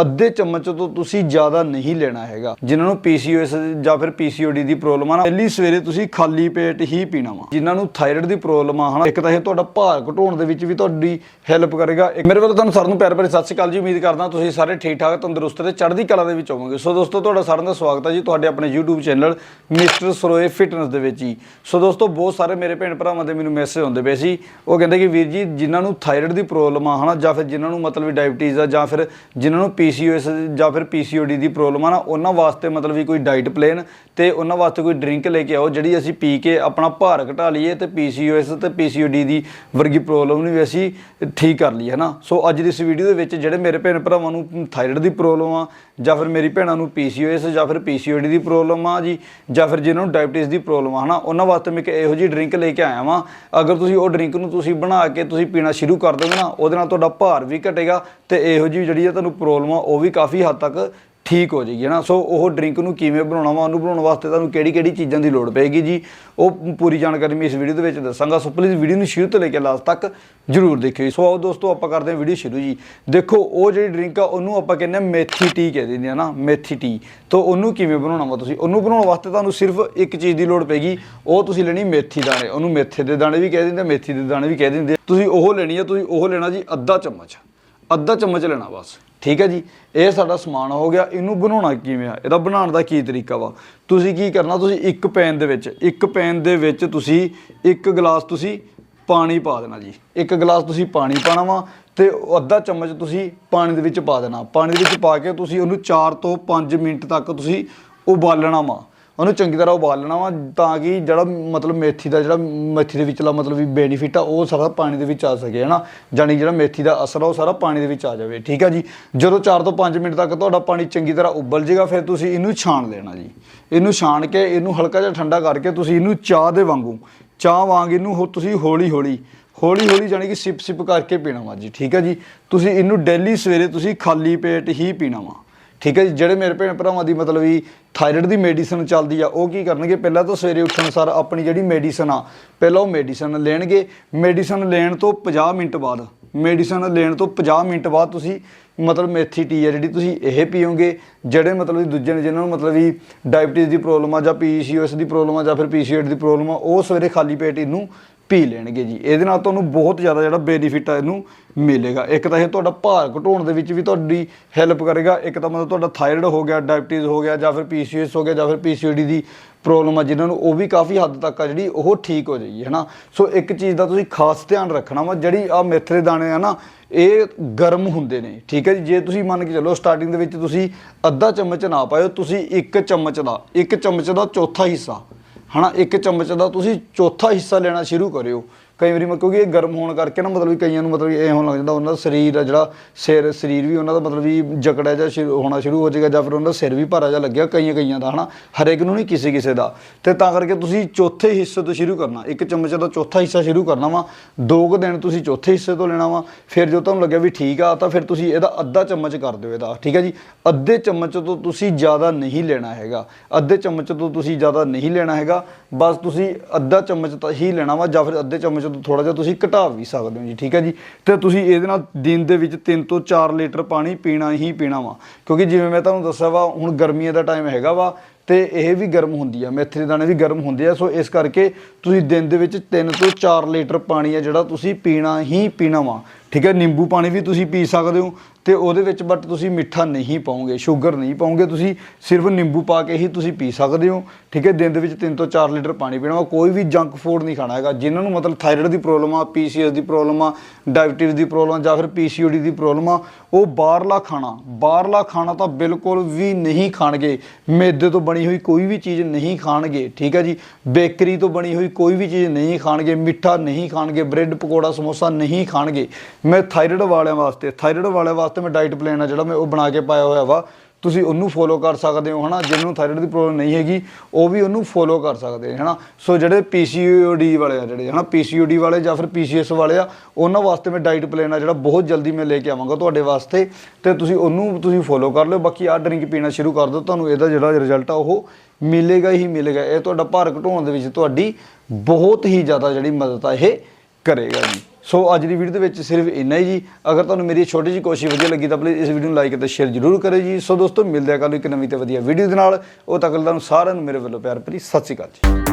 ਅੱਧੇ ਚਮਚ ਤੋਂ ਤੁਸੀਂ ਜ਼ਿਆਦਾ ਨਹੀਂ ਲੈਣਾ ਹੈਗਾ। ਜਿਨ੍ਹਾਂ ਨੂੰ ਪੀਸੀਓਐਸ ਜਾਂ ਫਿਰ ਪੀਸੀਓਡੀ ਦੀ ਪ੍ਰੋਬਲਮ ਆ ਨਾ, ਪਹਿਲੀ ਸਵੇਰੇ ਤੁਸੀਂ ਖਾਲੀ ਪੇਟ ਹੀ ਪੀਣਾ ਵਾ। ਜਿਨ੍ਹਾਂ ਨੂੰ ਥਾਇਰਾਇਡ ਦੀ ਪ੍ਰੋਬਲਮ ਆ, ਹਨਾ, ਇੱਕ ਤਾਂ ਇਹ ਤੁਹਾਡਾ ਭਾਰ ਘਟਾਉਣ ਦੇ ਵਿੱਚ ਵੀ ਤੁਹਾਡੀ ਹੈਲਪ ਕਰੇਗਾ। ਮੇਰੇ ਵੱਲੋਂ ਤੁਹਾਨੂੰ ਸਾਰਿਆਂ ਨੂੰ ਪਿਆਰ ਭਰੀ ਸਤਿ ਸ਼੍ਰੀ ਅਕਾਲ ਜੀ, ਉਮੀਦ ਕਰਦਾ ਤੁਸੀਂ ਸਾਰੇ ਠੀਕ ਠਾਕ ਤੰਦਰੁਸਤ ਤੇ ਚੜ੍ਹਦੀ ਕਲਾ ਦੇ ਵਿੱਚ ਹੋਵੋਗੇ। ਸੋ ਦੋਸਤੋ, ਤੁਹਾਡਾ ਸਾਰਿਆਂ ਦਾ ਸਵਾਗਤ ਹੈ ਜੀ ਤੁਹਾਡੇ ਆਪਣੇ YouTube channel mister Saroye fitness ਦੇ ਵਿੱਚ ਜੀ। ਸੋ ਦੋਸਤੋ, ਬਹੁਤ ਸਾਰੇ ਮੇਰੇ ਭੈਣ ਭਰਾਵਾਂ ਦੇ ਮੈਨੂੰ ਮੈਸੇਜ ਆਉਂਦੇ ਪਏ ਸੀ। ਉਹ ਕਹਿੰਦੇ ਕਿ ਵੀਰ ਜੀ, ਜਿਨ੍ਹਾਂ ਨੂੰ ਥਾਇਰਾਇਡ ਦੀ ਪ੍ਰੋਬਲਮ ਆ, ਹਨਾ, ਜਾਂ ਫਿਰ ਜਿਨ੍ਹਾਂ ਨੂੰ ਮਤਲਬ ਡਾਇਬੀਟੀਜ਼ ਆ, ਜਾਂ ਫਿਰ ਜਿਨ੍ਹਾਂ ਨੂੰ ਪੀਸੀਓਐਸ ਜਾਂ ਫਿਰ ਪੀਸੀਓਡੀ ਦੀ ਪ੍ਰੋਬਲਮ ਆ ਨਾ, ਉਹਨਾਂ ਵਾਸਤੇ ਮਤਲਬ ਵੀ ਕੋਈ ਡਾਈਟ ਪਲਾਨ ਤੇ ਉਹਨਾਂ ਵਾਸਤੇ ਕੋਈ ਡਰਿੰਕ ਲੈ ਕੇ ਆਓ, ਜਿਹੜੀ ਅਸੀਂ ਪੀ ਕੇ ਆਪਣਾ ਭਾਰ ਘਟਾ ਲਈਏ ਤੇ ਪੀਸੀਓਐਸ ਤੇ ਪੀਸੀਓਡੀ ਦੀ ਵਰਗੀ ਪ੍ਰੋਬਲਮ ਨੂੰ ਵੀ ਅਸੀਂ ਠੀਕ ਕਰ ਲਈਏ, ਹਨਾ? ਸੋ ਅੱਜ ਦੀ ਇਸ ਵੀਡੀਓ ਦੇ ਵਿੱਚ ਜਿਹੜੇ ਮੇਰੇ ਭੈਣ ਭਰਾਵਾਂ ਨੂੰ ਥਾਇਰਾਇਡ ਦੀ ਪ੍ਰੋਬਲਮ ਆ, ਜਾਂ ਫਿਰ ਮੇਰੀ ਭੈਣਾਂ ਨੂੰ ਪੀਸੀਓਐਸ, ਜਾਂ ਫਿਰ ਪੀਸੀਓਡੀ ਦੀ ਪ੍ਰੋਬਲਮ ਆ ਜੀ, ਜਾਂ ਫਿਰ ਜਿਹਨਾਂ ਨੂੰ ਡਾਇਬੀਟੀਜ਼ ਦੀ ਪ੍ਰੋਬਲਮ ਆ, ਹਨਾ? ਉਹਨਾਂ ਵਾਸਤੇ ਮੈਂ ਇੱਕ ਇਹੋ ਜਿਹੀ ਡਰਿੰਕ ਲੈ ਕੇ ਆਇਆ ਵਾਂ। ਅਗਰ ਤੁਸੀਂ ਉਹ ਡਰਿੰਕ ਨੂੰ ਤੁਸੀਂ ਬਣਾ ਕੇ ਤੁਸੀਂ ਪੀਣਾ ਸ਼ੁਰੂ ਕਰ ਦੋਗੇ ਨਾ, ਉਹਦੇ ਨਾਲ ਤੁਹਾਡਾ ਭਾਰ ਵੀ ਘਟੇਗਾ ਤੇ ਇਹੋ ਜਿਹੀ ਜਿਹੜੀ ਆ ਤੁਹਾਨੂੰ ਪ੍ਰੋਬਲਮ ਆ, ਉਹ ਵੀ ਕਾਫੀ ਹੱਦ ਤੱਕ ਠੀਕ ਹੋ ਜਾਏਗੀ ਨਾ ਸੋ ਉਹ ਡਰਿੰਕ ਨੂੰ ਕਿਵੇਂ ਬਣਾਉਣਾ ਵਾ, ਉਹਨੂੰ ਬਣਾਉਣ ਵਾਸਤੇ ਤੁਹਾਨੂੰ ਕਿਹੜੀ ਕਿਹੜੀ ਚੀਜ਼ਾਂ ਦੀ ਲੋੜ ਪਏਗੀ ਜੀ? ਉਹ ਪੂਰੀ ਜਾਣਕਾਰੀ ਮੈਂ ਇਸ ਵੀਡੀਓ ਦੇ ਵਿੱਚ ਦੱਸਾਂਗਾ ਸੋ ਪਲੀਜ਼ ਵੀਡੀਓ ਨੂੰ ਸ਼ੁਰੂ ਤੋਂ ਲੈ ਕੇ ਲਾਸਟ ਤੱਕ ਜਰੂਰ ਦੇਖਿਓ ਸੋ ਆਓ ਦੋਸਤੋ, ਆਪਾਂ ਕਰਦੇ ਹਾਂ ਵੀਡੀਓ ਸ਼ੁਰੂ ਜੀ। ਦੇਖੋ, ਉਹ ਜਿਹੜੀ ਡਰਿੰਕ ਆ, ਉਹਨੂੰ ਆਪਾਂ ਕਹਿੰਦੇ ਆ ਮੇਥੀ ਟੀ ਕਹਿ ਦਿੰਦੇ ਆ ਨਾ, ਮੇਥੀ ਟੀ ਤੋਂ, ਉਹਨੂੰ ਕਿਵੇਂ ਬਣਾਉਣਾ ਵਾ ਤੁਸੀਂ? ਉਹਨੂੰ ਬਣਾਉਣ ਵਾਸਤੇ ਤੁਹਾਨੂੰ ਸਿਰਫ ਇੱਕ ਚੀਜ਼ ਦੀ ਲੋੜ ਪਏਗੀ, ਉਹ ਤੁਸੀਂ ਲੈਣੀ ਮੇਥੀ ਦਾਣੇ। ਉਹਨੂੰ ਮੇਥੇ ਦੇ ਦਾਣੇ ਵੀ ਕਹਿ ਦਿੰਦੇ ਮੇਥੀ ਦੇ ਦਾਣੇ ਵੀ ਕਹਿ ਦਿੰਦੇ ਤੁਸੀਂ ਉਹ ਲੈਣੀ ਆ, ਤੁਸੀਂ ਉਹ ਲੈਣਾ ਜੀ ਅੱਧਾ ਚਮਚ। ਅੱਧਾ ਚਮਚ ਲੈਣਾ ਬਸ। ਠੀਕ ਹੈ ਜੀ? ਇਹ ਸਾਡਾ ਸਮਾਨ ਹੋ ਗਿਆ। ਇਹਨੂੰ ਬਣਾਉਣਾ ਕਿਵੇਂ ਆ? ਇਹਦਾ ਬਣਾਉਣ ਦਾ ਕੀ ਤਰੀਕਾ ਵਾ? ਤੁਸੀਂ ਕੀ ਕਰਨਾ? ਤੁਸੀਂ ਇੱਕ ਪੈਨ ਦੇ ਵਿੱਚ, ਇੱਕ ਪੈਨ ਦੇ ਵਿੱਚ ਤੁਸੀਂ ਇੱਕ ਗਲਾਸ ਤੁਸੀਂ ਪਾਣੀ ਪਾ ਦੇਣਾ ਜੀ। ਇੱਕ ਗਲਾਸ ਤੁਸੀਂ ਪਾਣੀ ਪਾਣਾ ਵਾ ਤੇ ਅੱਧਾ ਚਮਚ ਤੁਸੀਂ ਪਾਣੀ ਦੇ ਵਿੱਚ ਪਾ ਦੇਣਾ। ਪਾਣੀ ਦੇ ਵਿੱਚ ਪਾ ਕੇ ਤੁਸੀਂ ਉਹਨੂੰ 4 ਤੋਂ 5 ਮਿੰਟ ਤੱਕ ਤੁਸੀਂ ਉਬਾਲਣਾ ਵਾ। ਉਹਨੂੰ ਚੰਗੀ ਤਰ੍ਹਾਂ ਉਬਾਲਣਾ ਵਾ ਤਾਂ ਕਿ ਜਿਹੜਾ ਮਤਲਬ ਮੇਥੀ ਦਾ ਜਿਹੜਾ ਮੇਥੀ ਦੇ ਵਿਚਲਾ ਮਤਲਬ ਵੀ ਬੈਨੀਫਿਟ ਆ, ਉਹ ਸਾਰਾ ਪਾਣੀ ਦੇ ਵਿੱਚ ਆ ਸਕੇ, ਹਨਾ? ਜਾਨੀ ਜਿਹੜਾ ਮੇਥੀ ਦਾ ਅਸਰ ਆ, ਉਹ ਸਾਰਾ ਪਾਣੀ ਦੇ ਵਿੱਚ ਆ ਜਾਵੇ, ਠੀਕ ਆ ਜੀ? ਜਦੋਂ 4 ਤੋਂ 5 ਮਿੰਟ ਤੱਕ ਤੁਹਾਡਾ ਪਾਣੀ ਚੰਗੀ ਤਰ੍ਹਾਂ ਉਬਲ ਜਾਏਗਾ ਫਿਰ ਤੁਸੀਂ ਇਹਨੂੰ ਛਾਣ ਲੈਣਾ ਜੀ। ਇਹਨੂੰ ਛਾਣ ਕੇ ਇਹਨੂੰ ਹਲਕਾ ਜਿਹਾ ਠੰਡਾ ਕਰਕੇ ਤੁਸੀਂ ਇਹਨੂੰ ਚਾਹ ਦੇ ਵਾਂਗੂ, ਚਾਹ ਵਾਂਗ ਇਹਨੂੰ ਹੋ- ਤੁਸੀਂ ਹੌਲੀ ਹੌਲੀ ਹੌਲੀ ਹੌਲੀ ਜਾਨੀ ਕਿ ਸਿਪ ਸਿਪ ਕਰਕੇ ਪੀਣਾ ਵਾ ਜੀ, ਠੀਕ ਆ ਜੀ? ਤੁਸੀਂ ਇਹਨੂੰ ਡੇਲੀ ਸਵੇਰੇ ਤੁਸੀਂ ਖਾਲੀ ਪੇਟ ਹੀ ਪੀਣਾ ਵਾ। ਠੀਕ ਹੈ ਜੀ, ਜਿਹੜੇ ਮੇਰੇ ਭੈਣ ਭਰਾਵਾਂ ਦੀ ਮਤਲਬ ਵੀ ਥਾਇਰਾਇਡ ਦੀ ਮੈਡੀਸਨ ਚੱਲਦੀ ਆ, ਉਹ ਕੀ ਕਰਨਗੇ? ਪਹਿਲਾਂ ਤਾਂ ਸਵੇਰੇ ਉੱਠਣ ਸਾਰ ਆਪਣੀ ਜਿਹੜੀ ਮੈਡੀਸਨ ਆ, ਪਹਿਲਾਂ ਉਹ ਮੈਡੀਸਨ ਲੈਣਗੇ। ਮੈਡੀਸਨ ਲੈਣ ਤੋਂ 50 ਮਿੰਟ ਬਾਅਦ ਮੈਡੀਸਨ ਲੈਣ ਤੋਂ 50 ਮਿੰਟ ਬਾਅਦ ਤੁਸੀਂ ਮਤਲਬ ਮੇਥੀ ਟੀ ਆ ਜਿਹੜੀ ਤੁਸੀਂ ਇਹ ਪੀਓਗੇ। ਜਿਹੜੇ ਮਤਲਬ ਦੂਜੇ ਨੇ ਜਿਹਨਾਂ ਨੂੰ ਮਤਲਬ ਵੀ ਡਾਇਬਟੀਜ਼ ਦੀ ਪ੍ਰੋਬਲਮ ਆ ਜਾਂ ਪੀਸੀਓਐਸ ਦੀ ਪ੍ਰੋਬਲਮ ਆ ਜਾਂ ਫਿਰ ਪੀਸੀਓਡੀ ਦੀ ਪ੍ਰੋਬਲਮ ਆ, ਉਹ ਸਵੇਰੇ ਖਾਲੀ ਪੇਟ ਇਹਨੂੰ ਪੀ ਲੈਣਗੇ ਜੀ। ਇਹਦੇ ਨਾਲ ਤੁਹਾਨੂੰ ਬਹੁਤ ਜ਼ਿਆਦਾ ਜਿਹੜਾ ਬੈਨੀਫਿਟ ਆ ਇਹਨੂੰ ਮਿਲੇਗਾ। ਇੱਕ ਤਾਂ ਇਹ ਤੁਹਾਡਾ ਭਾਰ ਘਟਾਉਣ ਦੇ ਵਿੱਚ ਵੀ ਤੁਹਾਡੀ ਹੈਲਪ ਕਰੇਗਾ। ਇੱਕ ਤਾਂ ਮਤਲਬ ਤੁਹਾਡਾ ਥਾਇਰਾਇਡ ਹੋ ਗਿਆ ਡਾਇਬਟੀਜ਼ ਹੋ ਗਿਆ, ਜਾਂ ਫਿਰ ਪੀਸੀਓਐਸ ਹੋ ਗਿਆ, ਜਾਂ ਫਿਰ ਪੀਸੀਓਡੀ ਦੀ ਪ੍ਰੋਬਲਮ ਆ, ਜਿਨ੍ਹਾਂ ਨੂੰ ਉਹ ਵੀ ਕਾਫੀ ਹੱਦ ਤੱਕ ਆ ਜਿਹੜੀ ਉਹ ਠੀਕ ਹੋ ਜਾਏਗੀ, ਹੈਨਾ? ਸੋ ਇੱਕ ਚੀਜ਼ ਦਾ ਤੁਸੀਂ ਖਾਸ ਧਿਆਨ ਰੱਖਣਾ ਵਾ, ਜਿਹੜੀ ਆ ਮੇਥਰੇ ਦਾਣੇ ਆ ਨਾ, ਇਹ ਗਰਮ ਹੁੰਦੇ ਨੇ, ਠੀਕ ਹੈ ਜੀ? ਜੇ ਤੁਸੀਂ ਮੰਨ ਕੇ ਚੱਲੋ ਸਟਾਰਟਿੰਗ ਦੇ ਵਿੱਚ ਤੁਸੀਂ ਅੱਧਾ ਚਮਚ ਨਾ ਪਾਇਓ, ਤੁਸੀਂ ਇੱਕ ਚਮਚ ਦਾ, ਇੱਕ ਚਮਚ ਦਾ ਚੌਥਾ ਹਿੱਸਾ ਹਨਾ ਇੱਕ ਚਮਚ ਦਾ ਤੁਸੀਂ ਚੌਥਾ ਹਿੱਸਾ ਲੈਣਾ ਸ਼ੁਰੂ ਕਰਿਓ। ਕਈ ਵਾਰੀ ਮੈਂ ਕਿਉਂਕਿ ਇਹ ਗਰਮ ਹੋਣ ਕਰਕੇ ਨਾ ਮਤਲਬ ਵੀ ਕਈਆਂ ਨੂੰ ਮਤਲਬ ਇਹ ਹੋਣ ਲੱਗ ਜਾਂਦਾ, ਉਹਨਾਂ ਦਾ ਸਰੀਰ ਆ ਜਿਹੜਾ, ਸਿਰ, ਸਰੀਰ ਵੀ ਉਹਨਾਂ ਦਾ ਮਤਲਬ ਵੀ ਜਕੜਾ ਜਿਹਾ ਸ਼ੁਰੂ ਹੋਣਾ ਸ਼ੁਰੂ ਹੋ ਜਾਏਗਾ ਜਾਂ ਫਿਰ ਉਹਨਾਂ ਦਾ ਸਿਰ ਵੀ ਭਾਰਾ ਜਿਹਾ ਲੱਗਿਆ ਕਈਆਂ ਕਈਆਂ ਦਾ, ਹਨਾ? ਹਰੇਕ ਨੂੰ ਨਹੀਂ ਕਿਸੇ ਕਿਸੇ ਦਾ। ਤੇ ਤਾਂ ਕਰਕੇ ਤੁਸੀਂ ਚੌਥੇ ਹਿੱਸੇ ਤੋਂ ਸ਼ੁਰੂ ਕਰਨਾ, ਇੱਕ ਚਮਚ ਦਾ ਚੌਥਾ ਹਿੱਸਾ ਸ਼ੁਰੂ ਕਰਨਾ ਵਾ, ਦੋ ਕੁ ਦਿਨ ਤੁਸੀਂ ਚੌਥੇ ਹਿੱਸੇ ਤੋਂ ਲੈਣਾ ਵਾ, ਫਿਰ ਜੋ ਤੁਹਾਨੂੰ ਲੱਗਿਆ ਵੀ ਠੀਕ ਆ, ਤਾਂ ਫਿਰ ਤੁਸੀਂ ਇਹਦਾ ਅੱਧਾ ਚਮਚ ਕਰ ਦਿਓ ਇਹਦਾ, ਠੀਕ ਹੈ ਜੀ? ਅੱਧੇ ਚਮਚ ਤੋਂ ਤੁਸੀਂ ਜ਼ਿਆਦਾ ਨਹੀਂ ਲੈਣਾ ਹੈਗਾ, ਅੱਧੇ ਚਮਚ ਤੋਂ ਤੁਸੀਂ ਜ਼ਿਆਦਾ ਨਹੀਂ ਲੈਣਾ ਹੈਗਾ, ਬਸ ਤੁਸੀਂ ਅੱਧਾ ਚਮਚ ਤਾਂ ਹੀ ਲੈਣਾ ਵਾ ਜਾਂ ਫਿਰ ਅੱਧੇ ਚਮਚ ਜਦੋਂ ਥੋੜਾ ਜਿਹਾ ਤੁਸੀਂ ਘਟਾ ਵੀ ਸਕਦੇ ਹੋ ਜੀ, ਠੀਕ ਹੈ ਜੀ? ਤੇ ਤੁਸੀਂ ਇਹਦੇ ਨਾਲ ਦਿਨ ਦੇ ਵਿੱਚ 3 ਤੋਂ 4 ਲੀਟਰ ਪਾਣੀ ਪੀਣਾ ਹੀ ਪੀਣਾ ਵਾ। ਕਿਉਂਕਿ ਜਿਵੇਂ ਮੈਂ ਤੁਹਾਨੂੰ ਦੱਸਿਆ ਵਾ, ਹੁਣ ਗਰਮੀਆਂ ਦਾ ਟਾਈਮ ਹੈਗਾ ਵਾ ਤੇ ਇਹ ਵੀ ਗਰਮ ਹੁੰਦੀ ਆ, ਮੇਥੇ ਦੇ ਦਾਣੇ ਵੀ ਗਰਮ ਹੁੰਦੇ ਆ। ਸੋ ਇਸ ਕਰਕੇ ਤੁਸੀਂ ਦਿਨ ਦੇ ਵਿੱਚ 3 ਤੋਂ 4 ਲੀਟਰ ਪਾਣੀ ਆ ਜਿਹੜਾ ਤੁਸੀਂ ਪੀਣਾ ਹੀ ਪੀਣਾ ਵਾ। ਠੀਕ ਹੈ, ਨਿੰਬੂ ਪਾਣੀ ਵੀ ਤੁਸੀਂ ਪੀ ਸਕਦੇ ਹੋ ਤੇ ਉਹਦੇ ਵਿੱਚ ਬਟ ਤੁਸੀਂ ਮਿੱਠਾ ਨਹੀਂ ਪਾਓਗੇ ਸ਼ੂਗਰ ਨਹੀਂ ਪਾਓਗੇ ਤੁਸੀਂ ਸਿਰਫ ਨਿੰਬੂ ਪਾ ਕੇ ਹੀ ਤੁਸੀਂ ਪੀ ਸਕਦੇ ਹੋ, ਠੀਕ ਹੈ, ਦਿਨ ਦੇ ਵਿੱਚ 3 ਤੋਂ 4 ਲੀਟਰ ਪਾਣੀ ਪੀਣਾ ਕੋਈ ਵੀ ਜੰਕ ਫੂਡ ਨਹੀਂ ਖਾਣਾ ਹੈਗਾ, ਜਿਨ੍ਹਾਂ ਨੂੰ ਮਤਲਬ ਥਾਇਰਾਇਡ ਦੀ ਪ੍ਰੋਬਲਮ ਆ ਪੀਸੀਐਸ ਦੀ ਪ੍ਰੋਬਲਮ ਆ ਡਾਇਬੀਟੀਜ਼ ਦੀ ਪ੍ਰੋਬਲਮ ਆ, ਜਾਂ ਫਿਰ ਪੀਸੀਓਡੀ ਦੀ ਪ੍ਰੋਬਲਮ ਆ, ਉਹ ਬਾਹਰਲਾ ਖਾਣਾ ਬਾਹਰਲਾ ਖਾਣਾ ਤਾਂ ਬਿਲਕੁਲ ਵੀ ਨਹੀਂ ਖਾਣਗੇ, ਮੈਦੇ ਤੋਂ ਬਣੀ ਹੋਈ ਕੋਈ ਵੀ ਚੀਜ਼ ਨਹੀਂ ਖਾਣਗੇ, ਠੀਕ ਹੈ ਜੀ, ਬੇਕਰੀ ਤੋਂ ਬਣੀ ਹੋਈ ਕੋਈ ਵੀ ਚੀਜ਼ ਨਹੀਂ ਖਾਣਗੇ, ਮਿੱਠਾ ਨਹੀਂ ਖਾਣਗੇ ਬ੍ਰੈਡ ਪਕੌੜਾ, ਸਮੋਸਾ ਨਹੀਂ ਖਾਣਗੇ ਮੈਂ ਥਾਇਰਾਇਡ ਵਾਲਿਆਂ ਵਾਸਤੇ ਥਾਇਰਾਇਡ ਵਾਲਿਆਂ ਵਾਸਤੇ ਮੈਂ ਡਾਈਟ ਪਲਾਨ ਆ ਜਿਹੜਾ ਮੈਂ ਉਹ ਬਣਾ ਕੇ ਪਾਇਆ ਹੋਇਆ ਵਾ। ਤੁਸੀਂ ਉਹਨੂੰ ਫੋਲੋ ਕਰ ਸਕਦੇ ਹੋ, ਹਨਾ? ਜਿਹਨੂੰ ਥਾਇਰਾਇਡ ਦੀ ਪ੍ਰੋਬਲਮ ਨਹੀਂ ਹੈਗੀ, ਉਹ ਵੀ ਉਹਨੂੰ ਫੋਲੋ ਕਰ ਸਕਦੇ ਨੇ ਹਨਾ? ਸੋ ਜਿਹੜੇ ਪੀਸੀਓਡੀ ਵਾਲੇ ਆ ਜਿਹੜੇ, ਹਨਾ? ਪੀਸੀਓਡੀ ਵਾਲੇ ਜਾਂ ਫਿਰ ਪੀਸੀਐਸ ਵਾਲੇ ਆ, ਉਹਨਾਂ ਵਾਸਤੇ ਮੈਂ ਡਾਈਟ ਪਲਾਨ ਆ ਜਿਹੜਾ ਬਹੁਤ ਜਲਦੀ ਮੈਂ ਲੈ ਕੇ ਆਵਾਂਗਾ ਤੁਹਾਡੇ ਵਾਸਤੇ। ਤੇ ਤੁਸੀਂ ਉਹਨੂੰ ਤੁਸੀਂ ਫੋਲੋ ਕਰ ਲਿਓ। ਬਾਕੀ ਆ ਡਰਿੰਕ ਪੀਣਾ ਸ਼ੁਰੂ ਕਰ ਦਿਓ, ਤੁਹਾਨੂੰ ਇਹਦਾ ਜਿਹੜਾ ਰਿਜ਼ਲਟ ਆ ਉਹ ਮਿਲੇਗਾ ਹੀ ਮਿਲੇਗਾ। ਇਹ ਤੁਹਾਡਾ ਭਾਰ ਘਟਾਉਣ ਦੇ ਵਿੱਚ ਤੁਹਾਡੀ ਬਹੁਤ ਹੀ ਜ਼ਿਆਦਾ ਜਿਹੜੀ ਮਦਦ ਆ, ਇਹ ਕਰੇਗਾ ਜੀ। ਸੋ ਅੱਜ ਦੀ ਵੀਡੀਓ ਦੇ ਵਿੱਚ ਸਿਰਫ ਇੰਨਾ ਹੀ ਜੀ। ਅਗਰ ਤੁਹਾਨੂੰ ਮੇਰੀ ਛੋਟੀ ਜਿਹੀ ਕੋਸ਼ਿਸ਼ ਵਧੀਆ ਲੱਗੀ ਤਾਂ ਪਲੀਜ਼ ਇਸ ਵੀਡੀਓ ਨੂੰ ਲਾਈਕ ਅਤੇ ਸ਼ੇਅਰ ਜ਼ਰੂਰ ਕਰਿਓ ਜੀ। ਸੋ ਦੋਸਤੋ, ਮਿਲਦੇ ਆ ਕੱਲ੍ਹ ਨੂੰ ਇੱਕ ਨਵੀਂ ਤੇ ਵਧੀਆ ਵੀਡੀਓ ਦੇ ਨਾਲ। ਉਹ ਤੱਕ ਤੁਹਾਨੂੰ ਸਾਰਿਆਂ ਨੂੰ ਮੇਰੇ ਵੱਲੋਂ ਪਿਆਰ ਭਰੀ ਸਤਿ ਸ਼੍ਰੀ ਅਕਾਲ ਜੀ।